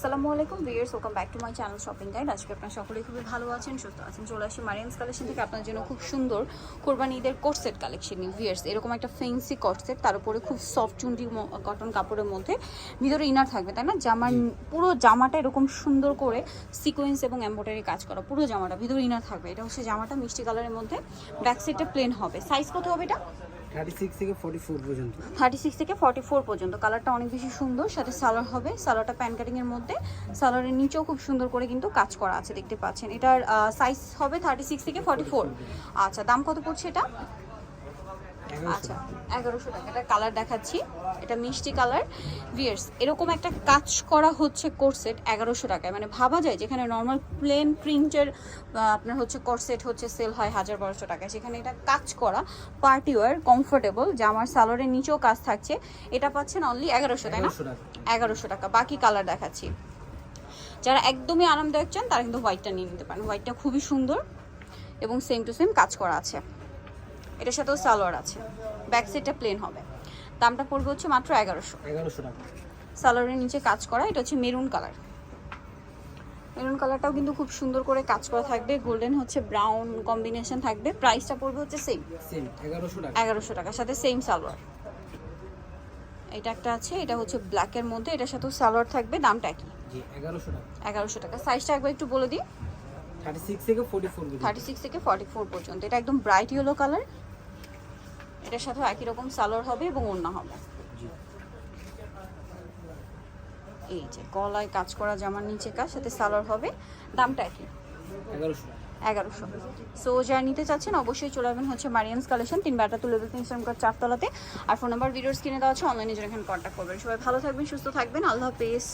আসসালামু আলাইকুম viewers welcome back to my channel shopping guide আজকে আপনারা সকলেই খুবই ভালো আছেন সুস্থ আছেন চলে আসি মারিয়ান্স কালেকশন থেকে। আপনার জন্য খুব সুন্দর কোরবানি ঈদের কোর্সেট কালেকশন নিয়ে। ভিয়ার্স এরকম একটা ফেন্সি কোর্সেট তার উপরে খুব সফট চুন্ডি কটন কাপড়ের মধ্যে। ভিতরে ইনার থাকবে তাই না? জামার পুরো জামাটা এরকম সুন্দর করে সিকোয়েন্স এবং এম্ব্রয়ডারি কাজ করা। পুরো জামাটা ভিতরে ইনার থাকবে। এটা হচ্ছে জামাটা মিষ্টি কালারের মধ্যে। ব্যাক সাইডটা প্লেন হবে। সাইজ কত হবে এটা? থার্টি সিক্স থেকে ফর্টি ফোর পর্যন্ত। থার্টি সিক্স থেকে ফর্টি ফোর পর্যন্ত। কালারটা অনেক বেশি সুন্দর, সাথে সালোয়ার হবে। সালোয়ারটা প্যান কাটিংয়ের মধ্যে। সালোয়ারের নিচেও খুব সুন্দর করে কিন্তু কাজ করা আছে, দেখতে পাচ্ছেন। এটার সাইজ হবে থার্টি সিক্স থেকে ফর্টি ফোর আচ্ছা দাম কত পড়ছে এটা? আচ্ছা এগারোশো টাকা। এটা কালার দেখাচ্ছি। এটা মিষ্টি কালার ভিয়ার্স এরকম একটা কাজ করা হচ্ছে কোর্সেট এগারোশো টাকায়। মানে ভাবা যায় যেখানে নর্মাল প্লেন প্রিন্টের আপনার হচ্ছে কোর্সেট হচ্ছে সেল হয় হাজার বারোশো টাকায়। সেখানে এটা কাজ করা পার্টি ওয়ার কমফোর্টেবল জামার সালোয়ারের নিচেও কাজ থাকছে। এটা পাচ্ছেন অনলি এগারোশো তাই না? এগারোশো টাকা। বাকি কালার দেখাচ্ছি। যারা একদমই আরামদায়ক চান তারা কিন্তু হোয়াইটটা নিয়ে নিতে পারেন। হোয়াইটটা খুবই সুন্দর এবং সেম টু সেম কাজ করা আছে। এটার সাথেও সালোয়ার আছে। ব্যাক সাইডটা প্লেন হবে। দামটা পড়বে হচ্ছে মাত্র এগারোশো। এগারোশো টাকা। সালোয়ারের নিচে কাজ করা এটা হচ্ছে মেরুন কালার মেরুন কালারটাও কিন্তু খুব সুন্দর করে কাজ করা থাকবে। গোল্ডেন হচ্ছে ব্রাউন কম্বিনেশন থাকবে। প্রাইসটা পড়বে হচ্ছে সেম সেম এগারোশো টাকা। এগারোশো টাকার সাথে সেম সালোয়ার। এটা একটা আছে এটা হচ্ছে ব্ল্যাকের মধ্যে এটার সাথেও সালোয়ার থাকবে দামটা কি জি এগারোশো টাকা। এগারোশো টাকা। সাইজটা একবার একটু বলে দিই। থার্টি সিক্স থেকে ফর্টি ফোর থার্টি সিক্স থেকে ফর্টি ফোর পর্যন্ত। এটা একদম ব্রাইট ইয়েলো কালার এটার সাথেও একই রকম সালোয়ার হবে এবং ওড়না হবে। এই যে গলায় কাজ করা জামার নিচে কাজ সাথে সালোয়ার হবে দামটা একই। এগারোশো। সো যারা নিতে চাচ্ছেন অবশ্যই চলে যাবেন হচ্ছে মারিয়ান্স কালেকশন তিন বাটা তুলে দিতে ইনস্টাগ্রাম চারতলাতে। আর ফোন নাম্বার ভিডিওস কিনে দেওয়া আছে অনলাইনে জন্য এখানে কন্ট্যাক্ট করবেন। সবাই ভালো থাকবেন সুস্থ থাকবেন। আল্লাহ হাফেজ।